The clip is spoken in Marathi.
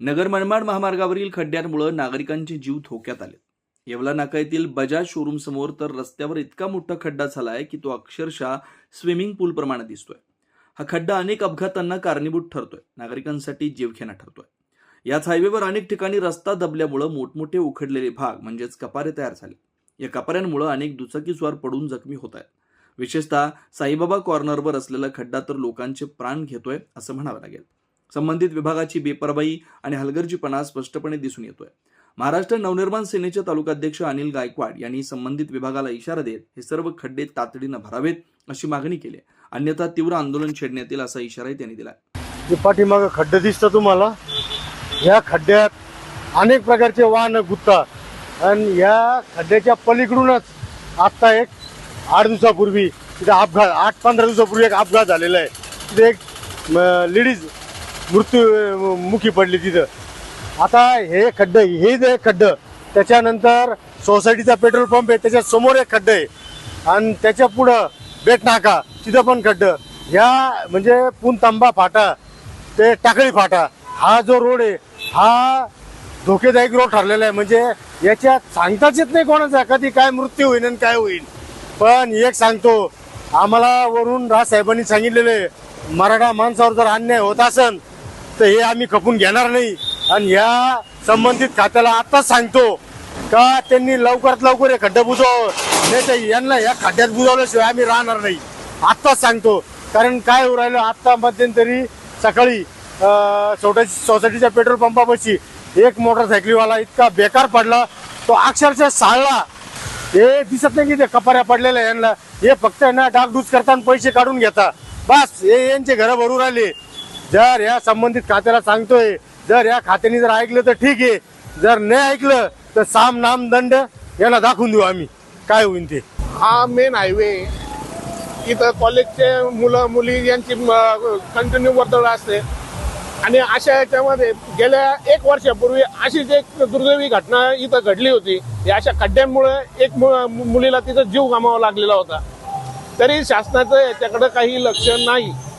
नगर मनमाड महामार्गावरील खड्ड्यांमुळे नागरिकांचे जीव धोक्यात आले येवला नाका येथील बजाज शोरूम समोर तर रस्त्यावर इतका मोठा खड्डा झाला आहे की तो अक्षरशः स्विमिंग पूल प्रमाणे दिसतोय. हा खड्डा अनेक अपघातांना कारणीभूत ठरतोय. नागरिकांसाठी जीवघेणा ठरतोय. याच हायवेवर अनेक ठिकाणी रस्ता दबल्यामुळं मोठमोठे उखडलेले भाग म्हणजेच कपारे तयार झाले. या कपाऱ्यांमुळे अनेक दुचाकीस्वार पडून जखमी होत आहेत. विशेषतः साईबाबा कॉर्नरवर असलेला खड्डा तर लोकांचे प्राण घेतोय असं म्हणावं लागेल. संबंधित विभागाची बेपरवाई आणि हलगर्जीपणा स्पष्टपणे दिसून येतोय. महाराष्ट्र नवनिर्माण सेनेचे तालुकाध्यक्ष अनिल गायकवाड यांनी संबंधित विभागाला इशारा देत हे सर्व खड्डे तातडीनं भरावेत अशी मागणी केली आहे. अन्यथा तीव्र आंदोलन छेडण्यात येईल असा इशाराही त्यांनी दिला जे पाठीमागं खड्डे दिसतं तुम्हाला या खड्ड्यात अनेक प्रकारचे वाहन गुंततात. आणि या खड्ड्याच्या पलीकडूनच आत्ता एक आठ दिवसापूर्वी तिथे अपघात आठ पंधरा दिवसापूर्वी एक अपघात झालेला आहे. तिथे एक लेडीज मृत्यू मुखी पडली तिथं. आता हे खड्डं हे जे खड्डं त्याच्यानंतर सोसायटीचा पेट्रोल पंप आहे त्याच्यासमोर एक खड्डं आहे. आणि त्याच्या पुढं बेट नाका तिथं पण खड्डं. ह्या म्हणजे पुनतांबा फाटा ते टाकळी फाटा हा जो रोड आहे हा धोकेदायक रोड ठरलेला आहे. म्हणजे याच्यात सांगताच येत नाही कोणाचा कधी काय मृत्यू होईल आणि काय होईल पण एक सांगतो आम्हाला वरून राजसाहेबांनी सांगितलेलं आहे मराठा माणसावर जर अन्याय होत असन तर हे आम्ही खपून घेणार नाही. आणि या संबंधित खात्याला आताच सांगतो का त्यांनी लवकरात लवकर हे खड्डे बुजवावं. नाही तर यांना या खड्ड्यात बुजवल्याशिवाय आम्ही राहणार नाही. आत्ताच सांगतो. कारण काय होऊ राहिलं आत्ता मध्यंतरी सकाळी अं, सोसायटी सोसायटीच्या पेट्रोल पंपापाशी एक मोटरसायकलीवाला इतका बेकार पडला. तो अक्षरशः साळला. हे दिसत नाही की ते कपाऱ्या पडलेल्या यांना. हे फक्त ना डागडूज करताना पैसे काढून घेता. बस हे यांचे घरं भरू राहिले. जर या संबंधित खात्याला सांगतोय जर या खात्याने जर ऐकलं तर ठीक आहे. जर नाही ऐकलं तर साम नाम दंड यांना दाखवून देऊ आम्ही. काय होईल ते? हा मेन हायवे इथं कॉलेजचे मुलं मुली यांची कंटिन्यू वर्दळ असते. आणि अशा याच्यामध्ये गेल्या एक वर्षापूर्वी अशीच एक दुर्दैवी घटना इथं घडली होती. या अशा खड्ड्यांमुळे एक मु- मुलीला तिचा जीव गमावा लागलेला होता. तरी शासनाचं याच्याकडे काही लक्ष नाही.